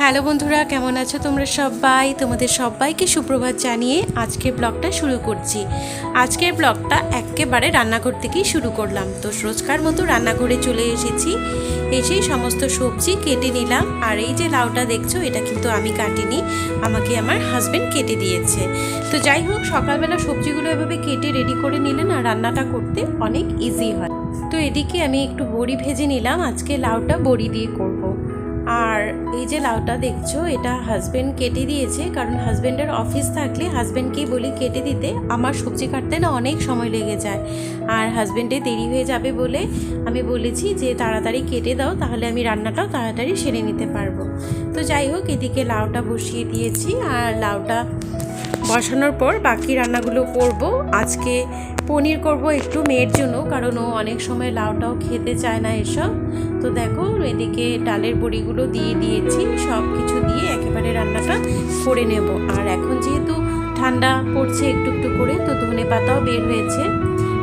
Hello বন্ধুরা, কেমন আছো তোমরা সবাই? তোমাদের সবাইকে সুপ্রভাত জানিয়ে আজকের ব্লগটা শুরু করছি। আজকের ব্লগটা একেবারে রান্নাঘর থেকেই শুরু করলাম। তো রোজকার মতো রান্নাঘরে চলে এসেছি। এসেই সমস্ত সবজি কেটে নিলাম। আর এই যে লাউটা দেখছ, এটা কিন্তু আমি কাটিনি। আমাকে আমার হাজবেন্ড কেটে দিয়েছে। তো যাই হোক, সকালবেলা সবজিগুলো এভাবে কেটে রেডি করে নিলে না রান্নাটা করতে অনেক ইজি হয়। তো এদিকে আমি একটু বড়ি ভেজে নিলাম। আজকে লাউটা বড়ি দিয়ে করব। আর এই যে লাউটা দেখছ, এটা হাজব্যান্ড কেটে দিয়েছে, কারণ হাজব্যান্ডের অফিস থাকলে হাজব্যান্ডকেই বলি কেটে দিতে, আমার সবজি কাটতে না অনেক সময় লেগে যায়। আর হাজব্যান্ডে দেরি হয়ে যাবে বলে আমি বলেছি যে তাড়াতাড়ি কেটে দাও, তাহলে আমি রান্নাটাও তাড়াতাড়ি সেরে নিতে পারব। তো যাই হোক, এদিকে লাউটা বসিয়ে দিয়েছি, আর লাউটা বসানোর পর বাকি রান্নাগুলো করব। আজকে পনির করব একটু মেয়ের জন্য, কারণ ও অনেক সময় লাউটাও খেতে চায় না এসব। তো দেখো, এদিকে ডালের বড়িগুলো দিয়ে দিয়েছি সব কিছু দিয়ে একেবারে রান্নাটা করে নেব। আর এখন যেহেতু ঠান্ডা পড়ছে একটু একটু করে, তো ধনে পাতাও বের হয়েছে।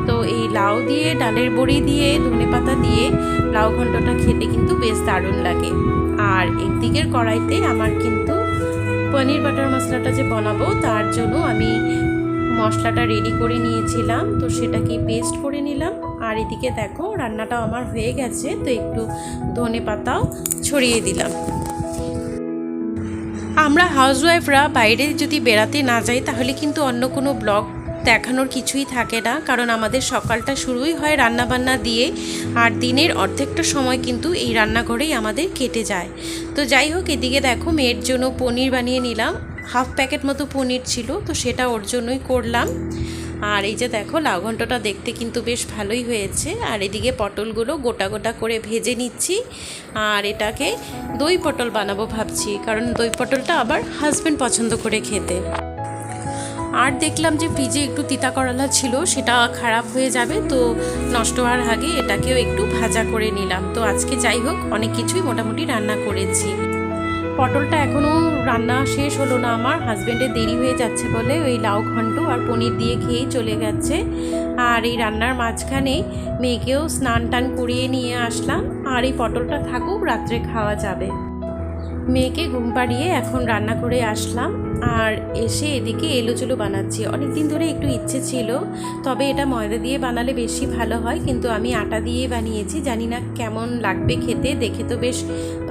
তো এই লাউ দিয়ে, ডালের বড়ি দিয়ে, ধনে পাতা দিয়ে লাউ ঘন্টটা খেতে কিন্তু বেশ দারুণ লাগে। আর একদিকের কড়াইতে আমার কিন্তু পনির বাটার মশলাটা যে বানাবো, তার জন্য আমি মশলাটা রেডি করে নিয়েছিলাম। তো সেটাকে পেস্ট করে নিলাম। আর এদিকে দেখো, রান্নাটাও আমার হয়ে গেছে। তো একটু ধনে পাতাও ছড়িয়ে দিলাম। আমরা হাউসওয়াইফরা বাইরে যদি বেড়াতে না যাই, তাহলে কিন্তু অন্য কোনো ব্লগ দেখানোর কিছুই থাকে না, কারণ আমাদের সকালটা শুরুই হয় রান্নাবান্না দিয়ে, আর দিনের অর্ধেকটা সময় কিন্তু এই রান্নাঘরেই আমাদের কেটে যায়। তো যাই হোক, এদিকে দেখো মেয়ের জন্য পনির বানিয়ে নিলাম। হাফ প্যাকেট মতো পনির ছিল, তো সেটা ওর জন্যই করলাম। আর এই যে দেখো, লাউ ঘন্টটা দেখতে কিন্তু বেশ ভালোই হয়েছে। আর এদিকে পটলগুলো গোটা গোটা করে ভেজে নিচ্ছি। আর এটাকে দই পটল বানাবো ভাবছি, কারণ দই পটলটা আবার হাজব্যান্ড পছন্দ করে খেতে। আর দেখলাম যে ফ্রিজে একটু তিতা করলা ছিল, সেটা খারাপ হয়ে যাবে, তো নষ্ট হওয়ার আগে এটাকেও একটু ভাজা করে নিলাম। তো আজকে যাই হোক, অনেক কিছুই মোটামুটি রান্না করেছি। পটলটা এখনও রান্না শেষ হলো না আমার হাজব্যান্ডের দেরি হয়ে যাচ্ছে বলে ওই লাউ ঘন্ট আর পনির দিয়ে খেয়েই চলে গেছে। আর এই রান্নার মাঝখানে মেয়েকেও স্নান টান করিয়ে নিয়ে আসলাম, আর এই পটলটা থাকুক, রাত্রে খাওয়া যাবে। মেয়েকে ঘুম পাড়িয়ে এখন রান্না করে আসলাম আর এসে এদিকে এলোচুলো বানাচ্ছি। অনেক দিন ধরে একটু ইচ্ছে ছিল, তবে এটা ময়দা দিয়ে বানালে বেশি ভালো হয়, কিন্তু আমি আটা দিয়ে বানিয়েছি। জানি না কেমন লাগবে খেতে, দেখে তো বেশ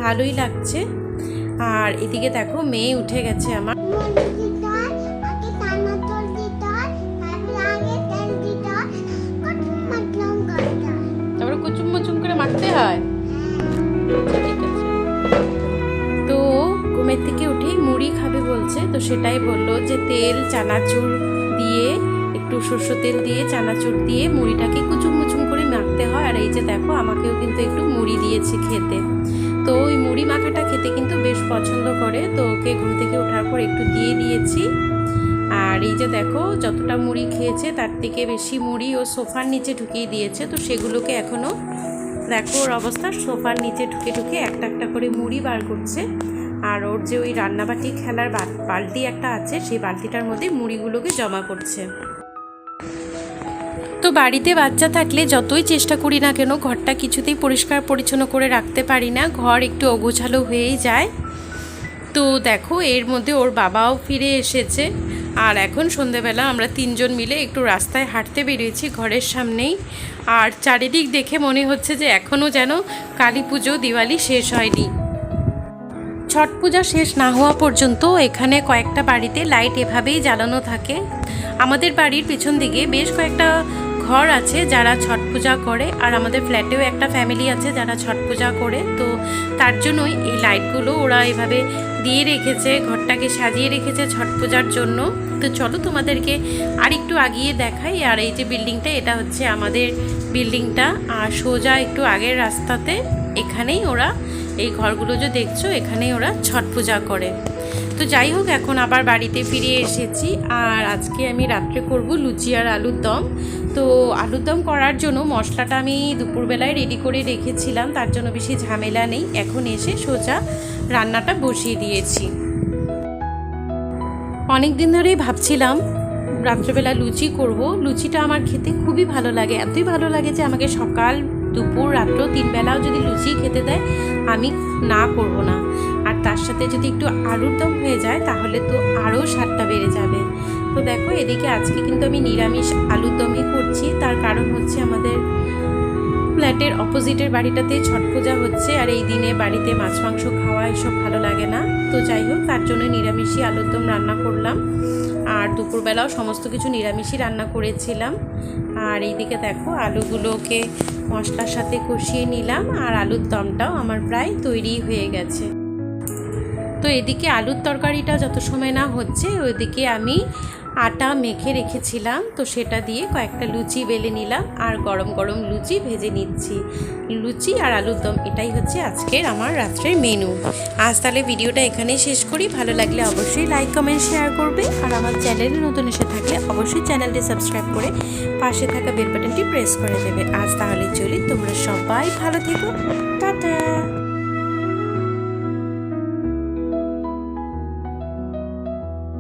ভালোই লাগছে। আর এদিকে দেখো, মেয়ে উঠে গেছে আমার। বলছে, তো সেটাই বলল যে তেল, চানাচুর দিয়ে, একটু সর্ষ তেল দিয়ে, চানাচুর দিয়ে মুড়িটাকে কুচুম মুচুম করে মাখতে হয়। আর এই যে দেখো, আমাকেও কিন্তু একটু মুড়ি দিয়েছে খেতে। তো ওই মুড়ি মাখাটা খেতে কিন্তু বেশ পছন্দ করে। তো ওকে ঘুম থেকে ওঠার পর একটু দিয়ে দিয়েছি। আর এই যে দেখো, যতটা মুড়ি খেয়েছে তার থেকে বেশি মুড়ি ও সোফার নিচে ঢুকিয়ে দিয়েছে। তো সেগুলোকে এখনও দেখো ওর অবস্থা, সোফার নিচে ঢুকে ঢুকে একটা একটা করে মুড়ি বার করছে। আর ওর যে ওই রান্নাবাটি খেলার বালতি একটা আছে, সেই বালতিটার মধ্যে মুড়িগুলোকে জমা করছে। তো বাড়িতে বাচ্চা থাকলে যতই চেষ্টা করি না কেন, ঘরটা কিছুতেই পরিষ্কার পরিচ্ছন্ন করে রাখতে পারি না। ঘর একটু অগোছালো হয়েই যায়। তো দেখো, এর মধ্যে ওর বাবাও ফিরে এসেছে। আর এখন সন্ধেবেলা আমরা তিনজন মিলে একটু রাস্তায় হাঁটতে বেরিয়েছি ঘরের সামনেই। আর চারিদিক দেখে মনে হচ্ছে যে এখনও যেন কালী পুজো দিওয়ালি শেষ হয়নি। ছট পূজা শেষ না হওয়া পর্যন্ত এখানে কয়েকটা বাড়িতে লাইট এভাবেই জ্বালানো থাকে। আমাদের বাড়ির পিছন দিকে বেশ কয়েকটা ঘর আছে যারা ছট পূজা করে, আর আমাদের ফ্ল্যাটেও একটা ফ্যামিলি আছে যারা ছট পূজা করে। তো তার জন্যই এই লাইটগুলো ওরা এভাবে দিয়ে রেখেছে, ঘরটাকে সাজিয়ে রেখেছে ছট পূজার জন্য। তো চলো তোমাদেরকে আর একটু আগিয়ে দেখাই, আর এই যে বিল্ডিংটা, এটা হচ্ছে আমাদের বিল্ডিংটা। আর সোজা একটু আগের রাস্তাতে এখানেই ওরা এই ঘরগুলো যে দেখছ, এখানেই ওরা ছট পূজা করে। তো যাই হোক, এখন আবার বাড়িতে ফিরে এসেছি। আর আজকে আমি রাত্রে করব লুচি আর আলুর দম। তো আলুর দম করার জন্য মশলাটা আমি দুপুরবেলায় রেডি করে রেখেছিলাম, তার জন্য বেশি ঝামেলা নেই। এখন এসে সোজা রান্নাটা বসিয়ে দিয়েছি। অনেক দিন ধরেই ভাবছিলাম রাত্রেবেলা লুচি করব। লুচিটা আমার খেতে খুবই ভালো লাগে। এতই ভালো লাগে যে আমাকে সকাল দুপুর, রাত্র তিন বেলাও যদি লুচি খেতে দেয়, আমি না করব না। আর তার সাথে যদি একটু আলুর দম হয়ে যায়, তাহলে তো আরও স্বাদটা বেড়ে যাবে। তো দেখো, এদিকে আজকে কিন্তু আমি নিরামিষ আলুর দমই করছি। তার কারণ হচ্ছে আমাদের ফ্ল্যাটের অপোজিটের বাড়িটাতে ছট পূজা হচ্ছে, আর এই দিনে বাড়িতে মাছ, মাংস খাওয়া এসব ভালো লাগে না। তো যাই হোক, তার জন্য নিরামিষই আলুর দম রান্না করলাম। আর দুপুরবেলাও সমস্ত কিছু নিরামিষই রান্না করেছিলাম। আর এইদিকে দেখো, আলুগুলোকে মশলার সাথে কষিয়ে নিলাম আর আলুর দমটাও আমার প্রায় তৈরি হয়ে গেছে। তো এদিকে আলুর তরকারিটা যত সময় না হচ্ছে ওইদিকে আমি আটা মেখে রেখেছিলাম, তো সেটা দিয়ে কয়েকটা লুচি বেলে নিলাম আর গরম গরম লুচি ভেজে নিচ্ছি। লুচি আর আলুর দম, এটাই হচ্ছে আজকের আমার রাত্রের মেনু আজ তাহলে ভিডিওটা এখানেই শেষ করি। ভালো লাগলে অবশ্যই লাইক কমেন্ট শেয়ার করবে। আর আমার চ্যানেলে নতুন এসে থাকলে অবশ্যই চ্যানেলটি সাবস্ক্রাইব করে পাশে থাকা বেল বাটনটি প্রেস করে দেবে। আজ তাহলে চলি। তোমরা সবাই ভালো থেকো। টাটা!